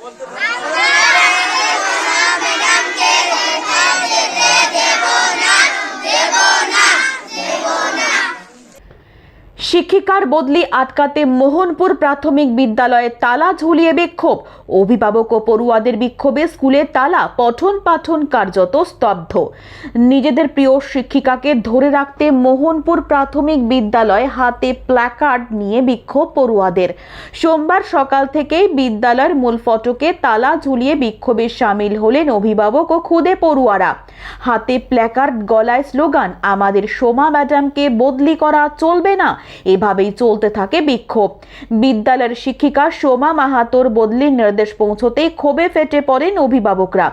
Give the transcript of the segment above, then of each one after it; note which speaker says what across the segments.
Speaker 1: बोलतो. শিক্ষিকার বদলি আটকাতে মোহনপুর প্রাথমিক বিদ্যালয়ে তালা ঝুলিয়ে বিক্ষোভ। অভিভাবক ও পড়ুয়াদের বিক্ষোভে স্কুলে তালা পঠন পাঠন কার্যত স্তব্ধ। নিজেদের প্রিয় শিক্ষিকাকে ধরে রাখতে মোহনপুর প্রাথমিক বিদ্যালয় হাতে প্ল্যাকার্ড নিয়ে বিক্ষোভ পড়ুয়াদের। সোমবার সকাল থেকেই বিদ্যালয়ের মূল ফটকে তালা ঝুলিয়ে বিক্ষোভে সামিল হলেন অভিভাবক ও খুদে পড়ুয়ারা। হাতে প্ল্যাকার্ড গলায় স্লোগান, আমাদের সোমা ম্যাডামকে বদলি করা চলবে না। এভাবেই চলতে থাকে বিক্ষোভ। বিদ্যালয়ের শিক্ষিকা সোমা মাহাতোর বদলির নির্দেশ পৌঁছতেই ক্ষোভে ফেটে পড়েন অভিভাবকরা।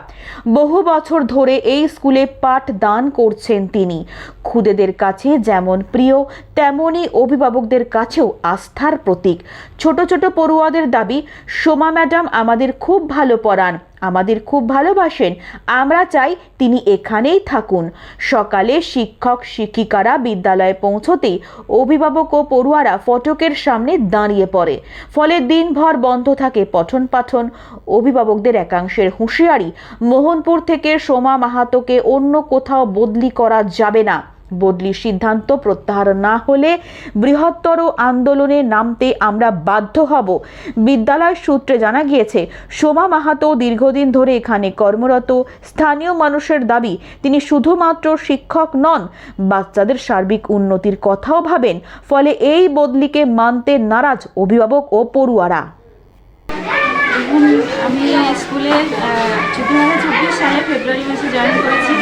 Speaker 1: বহু বছর ধরে এই স্কুলে পাঠ দান করছেন তিনি। খুদেদের কাছে যেমন প্রিয় তেমনই অভিভাবকদের কাছেও আস্থার প্রতীক। ছোট ছোট পড়ুয়াদের দাবি, সোমা ম্যাডাম আমাদের খুব ভালো পড়ান। আমাদের খুব ভালোবাসেন। আমরা চাই তিনি এখানেই থাকুন। সকালে শিক্ষক, শিক্ষিকারা বিদ্যালয়ে পৌঁছতেই অভিভাবক ও পড়ুয়ারা ফটকের সামনে দাঁড়িয়ে পড়ে। ফলে দিনভর বন্ধ থাকে পঠন পাঠন। অভিভাবকদের একাংশের হুঁশিয়ারি, মোহনপুর থেকে সোমা মাহাতোকে অন্য কোথাও বদলি করা যাবে না। বদলির সিদ্ধান্ত প্রত্যাহার না হলে বৃহত্তর আন্দোলনে নামতে আমরা বাধ্য হব। বিদ্যালয় সূত্রে জানা গিয়েছে, সোমা মাহাতো দীর্ঘদিন ধরে এখানে কর্মরত। স্থানীয় মানুষের দাবি, তিনি শুধুমাত্র শিক্ষক নন, বাচ্চাদের সার্বিক উন্নতির কথাও ভাবেন, ফলে এই বদলিকে মানতে নারাজ অভিভাবক ও পড়ুয়ারা।
Speaker 2: আমি স্কুলে চব্বিশ সালে ফেব্রুয়ারি মাসে জয়েন করেছি।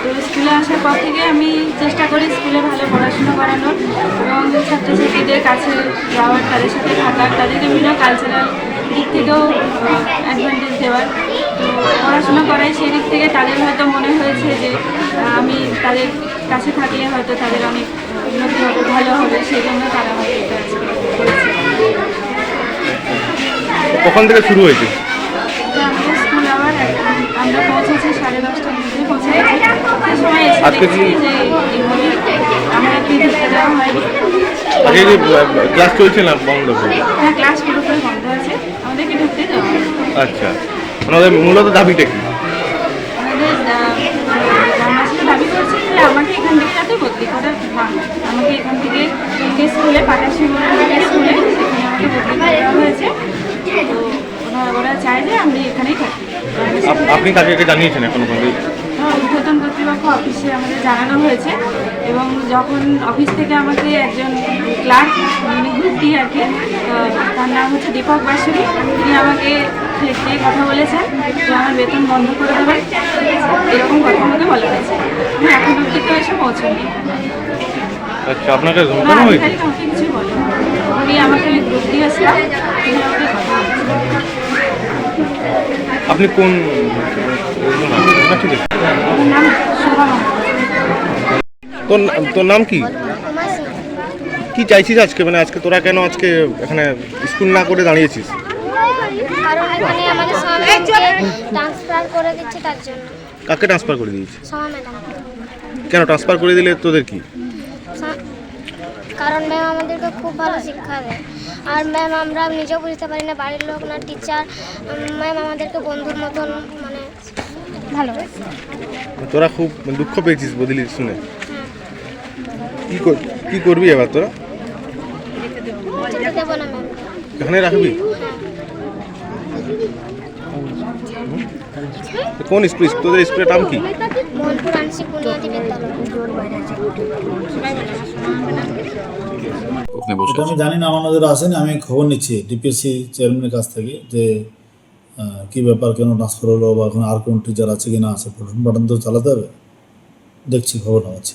Speaker 2: তো স্কুলে আসার পর থেকে আমি চেষ্টা করি স্কুলে ভালো পড়াশোনা করানোর এবং ছাত্রছাত্রীদের কাছে যাওয়ার, তাদের সাথে থাকার তাদের বিভিন্ন কালচারাল দিক থেকেও অ্যাডভান্টেজ দেওয়ার। তো পড়াশোনা করাই সেই দিক থেকে তাদের হয়তো মনে হয়েছে যে আমি তাদের কাছে থাকলে হয়তো তাদের অনেক উন্নতি হবে, ভালো হবে, সেই জন্য তারা হয়তো এটা
Speaker 3: কখন থেকে শুরু হয়েছে
Speaker 2: তো আমাদের স্কুল আবার এক- আমরা পৌঁছেছি সাড়ে দশটার মধ্যে পৌঁছে গেছি সেই সময় এসে
Speaker 3: আজকে
Speaker 2: দেখছি
Speaker 3: কি-
Speaker 2: যে এভাবে আমাদেরকে ঢুকতে দেওয়া
Speaker 3: আগে যে ক্লাস চলছে না বন্ধ
Speaker 2: হ্যাঁ ক্লাস বন্ধ আছে। আমাদেরকে ঢুকতে
Speaker 3: আচ্ছা। মানে ওদের মূলত দাবিটা কি?
Speaker 2: আমাকে এখান থেকে যাতে বদলি করা আমাকে এখান থেকে স্কুলে পাটাশি স্কুলে সেখানে আমাকে বদলি করে হয়েছে। তো ওরা- ওরা চায় যে আমি এখানেই থাকি। গ্রামবাসী
Speaker 3: আপনি তাকে জানিয়েছেন এখনও পর্যন্ত
Speaker 2: কর্তৃপক্ষ অফিসে আমাদের জানানো হয়েছে এবং যখন অফিস থেকে আমাকে একজন ক্লার্ক মানে গ্রুপ ডি আর কি তার নাম হচ্ছে দীপক বাসুরি তিনি আমাকে দিয়ে কথা বলেছেন যে আমার বেতন বন্ধ করে দেবেন এরকম কথা আমাকে বলা হয়েছে হ্যাঁ এখন অব্দি তো এসে পৌঁছয়নি
Speaker 3: আচ্ছা আপনাকে ধমকানো হয়েছে
Speaker 2: আমাকে কিছুই বলেনি উনি আমাকে তিনি কথা
Speaker 3: আপনি কোন।
Speaker 2: নাম।
Speaker 3: তোর তোর নাম কি? কি চাইছিস আজকে? মানে আজকে তোরা কেন আজকে এখানে স্কুল না করে দাঁড়িয়েছিস?
Speaker 4: করে দিচ্ছে তার
Speaker 3: কাকে ট্রান্সফার করে দিয়েছিস? কেন ট্রান্সফার করে দিলে তোদের কি?
Speaker 4: কারণ ম্যাম আমাদেরকে খুব ভালো শিক্ষা দেয়। আর ম্যাম আমরা নিজেও বুঝতে পারি না, বাড়ির লোক না টিচার ম্যাম আমাদেরকে বন্ধুর মতন মানে ভালো।
Speaker 3: তোরা খুব দুঃখ পেয়েছিস বদলি শুনে। কি কি করবি এবার তোরা? এখানে রাখবি? কোন স্কুল? তোদের স্কুলের নাম কি?
Speaker 5: আমি জানি না আমার নজরে আসেনি আমি খবর নিচ্ছি ডিপিএসসি চেয়ারম্যানের কাছ থেকে যে কি ব্যাপার, কেন ট্রান্সফার হলো বা এখন আর কোন টিচার আছে কি না আছে পঠন বাটন তো চালাতে হবে। দেখছি, খবর নেওয়াচ্ছি